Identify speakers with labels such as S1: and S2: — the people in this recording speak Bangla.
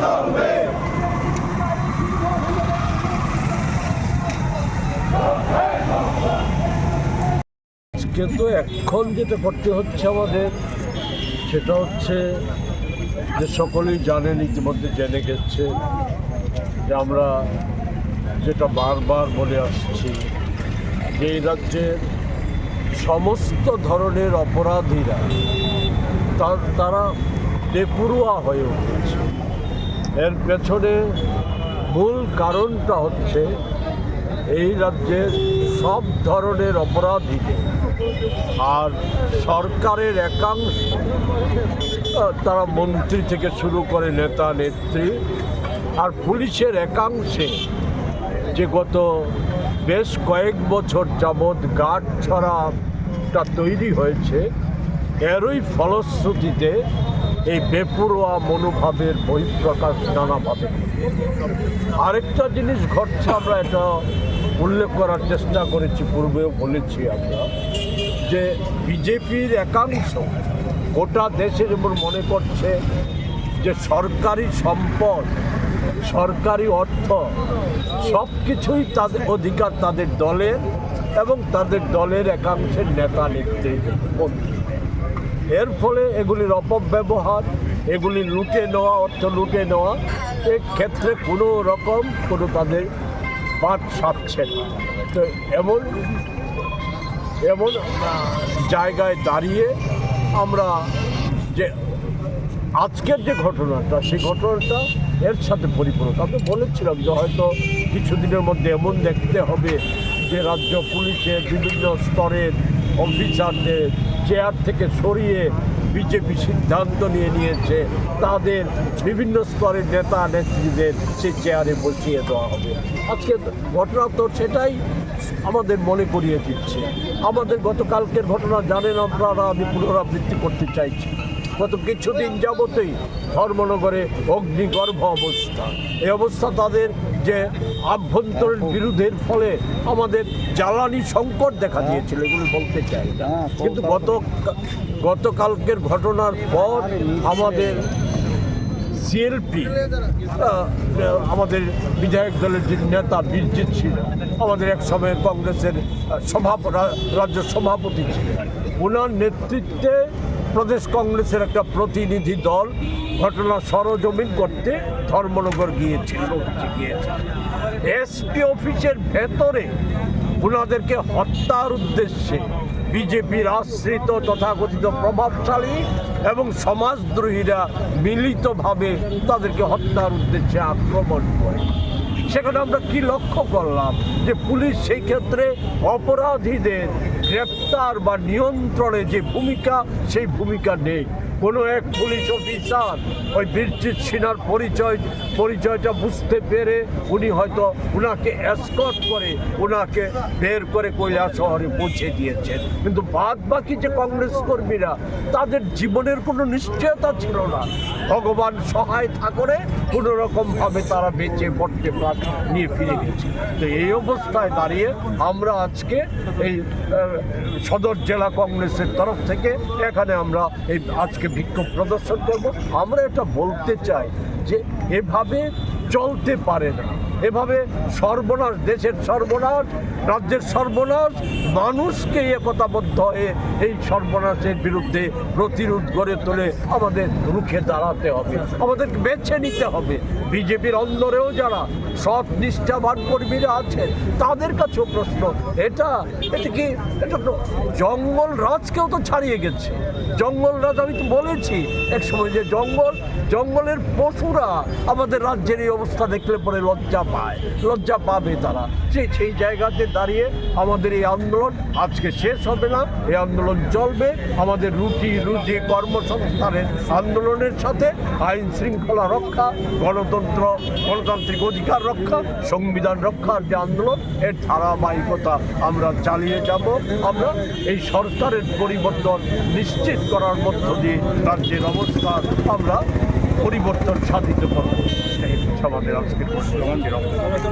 S1: চলবে
S2: কিন্তু এখন যেটা করতে হচ্ছে আমাদের, সেটা হচ্ছে যে সকলেই জানেন ইতিমধ্যে জেনে গেছে যে আমরা যেটা বারবার বলে আসছি যে এই রাজ্যের সমস্ত ধরনের অপরাধীরা তা- তারা বেপরুয়া হয়ে উঠেছে। এর পেছনে মূল কারণটা হচ্ছে এই রাজ্যের সব ধরনের অপরাধীদের আর সরকারের একাংশ তারা মন্ত্রী থেকে শুরু করে নেতা, নেত্রী আর পুলিশের একাংশে যে গত বেশ কয়েক বছর যাবৎ গাঢ় ছড়াটা তৈরি হয়েছে, এরই ফলশ্রুতিতে এই বেপরোয়া মনোভাবের বহিঃপ্রকাশ নানাভাবে আরেকটা জিনিস ঘটছে, আমরা এটা উল্লেখ করার চেষ্টা করেছি, পূর্বেও বলেছি আমরা, যে বিজেপির একাংশ গোটা দেশে যেমন মনে করছে যে সরকারি সম্পদ, সরকারি অর্থ সব কিছুই তাদের অধিকার তাদের দলের এবং তাদের দলের একাংশের নেতা মধ্যে। এর ফলে এগুলির অপব্যবহার, এগুলি লুটে নেওয়া, অর্থ লুটে নেওয়া ক্ষেত্রে কোনো রকম কোনো তাদের বাদ সাপছে না। তো এমন এমন জায়গায় দাঁড়িয়ে আমরা যে আজকের যে ঘটনাটা, সেই ঘটনাটা এর সাথে পরিপূরক। আমি বলেছিলাম যে হয়তো কিছুদিনের মধ্যে এমন দেখতে হবে যে রাজ্য পুলিশের বিভিন্ন স্তরের অফিসারদের চেয়ার থেকে সরিয়ে বিজেপি সিদ্ধান্ত নিয়ে নিয়েছে, তাদের বিভিন্ন স্তরের নেতা, নেত্রীদের সেই চেয়ারে বসিয়ে দেওয়া হবে। আজকে ঘটনা তো সেটাই আমাদের মনে করিয়ে দিচ্ছে। আমাদের গতকালকের ঘটনা জানেন আপনারা, আমি পুনরাবৃত্তি করতে চাইছি। গত কিছুদিন যাবতেই ধর্মনগরে অগ্নিগর্ভ অবস্থা। এই অবস্থা তাদের যে আভ্যন্তরীণ বিরোধের ফলে আমাদের জ্বালানি সংকট দেখা দিয়েছিল, এগুলো বলতে চাই। কিন্তু গত গতকালকের ঘটনার পর আমাদের সিএলপি আমাদের বিধায়ক দলের যে নেতা বীরজিৎ ছিল আমাদের এক সময় কংগ্রেসের সভাপ রাজ্য সভাপতি ছিলেন। ওনার নেতৃত্বে প্রদেশ কংগ্রেসের একটা প্রতিনিধি দল ঘটনা সরজমিন করতে ধর্মনগর গিয়েছিল গিয়েছে। এসপি অফিসের ভেতরে ওনাদেরকে হত্যার উদ্দেশ্যে বিজেপির আশ্রিত তথাকথিত প্রভাবশালী এবং সমাজদ্রোহীরা মিলিতভাবে তাদেরকে হত্যার উদ্দেশ্যে আক্রমণ করে। সেখানে আমরা কি লক্ষ্য করলাম? যে পুলিশ সেই ক্ষেত্রে অপরাধীদের গ্রেপ্তার বা নিয়ন্ত্রণে যে ভূমিকা, সেই ভূমিকা নেই। কোনো এক পুলিশ অফিসার ওই বীরজিৎ সিনহার পরিচয়, পরিচয়টা বুঝতে পেরে উনি হয়তো ওনাকে এসকট করে ওনাকে বের করে কৈলাস শহরে পৌঁছে দিয়েছেন। কিন্তু বাদ বাকি যে কংগ্রেস কর্মীরা, তাদের জীবনের কোনো নিশ্চয়তা ছিল না। ভগবান সহায় থাকলে কোনো রকমভাবে তারা বেঁচে পড়তে প্রাণ নিয়ে ফিরে গেছে। তো এই অবস্থায় দাঁড়িয়ে আমরা আজকে এই সদর জেলা কংগ্রেসের তরফ থেকে এখানে আমরা এই আজকে বিক্ষোভ প্রদর্শন করব। আমরা এটা বলতে চাই যে এভাবে চলতে পারে না। এভাবে সর্বনাশ, দেশের সর্বনাশ, রাজ্যের সর্বনাশ, মানুষকে একতাবদ্ধ হয়ে এই সর্বনাশের বিরুদ্ধে প্রতিরোধ গড়ে তোলে আমাদের রুখে দাঁড়াতে হবে আমাদের বেছে নিতে হবে। বিজেপির অন্দরেও যারা সৎ নিষ্ঠাবান কর্মীরা আছেন, তাদের কাছেও প্রশ্ন, এটা এটা কি, এটা জঙ্গল রাজকেও তো ছাড়িয়ে গেছে। জঙ্গল রাজ, আমি তো বলেছি এক সময় যে জঙ্গল, জঙ্গলের পশুরা আমাদের রাজ্যের এই অবস্থা দেখলে পরে লজ্জা পায়, লজ্জা পাবে তারা। যে সেই জায়গাতে দাঁড়িয়ে আমাদের এই আন্দোলন আজকে শেষ হবে না। এই আন্দোলন চলবে। আমাদের রুটি, রুজি কর্মসংস্থানের আন্দোলনের সাথে আইন শৃঙ্খলা রক্ষা, গণতন্ত্র, গণতান্ত্রিক অধিকার রক্ষা, সংবিধান রক্ষার যে আন্দোলন, এর ধারাবাহিকতা আমরা চালিয়ে যাব। আমরা এই সরকারের পরিবর্তন নিশ্চিত করার মধ্য দিয়ে রাজ্যের অবস্থার আমরা পরিবর্তন সাধিত করব। আমাদের আজকের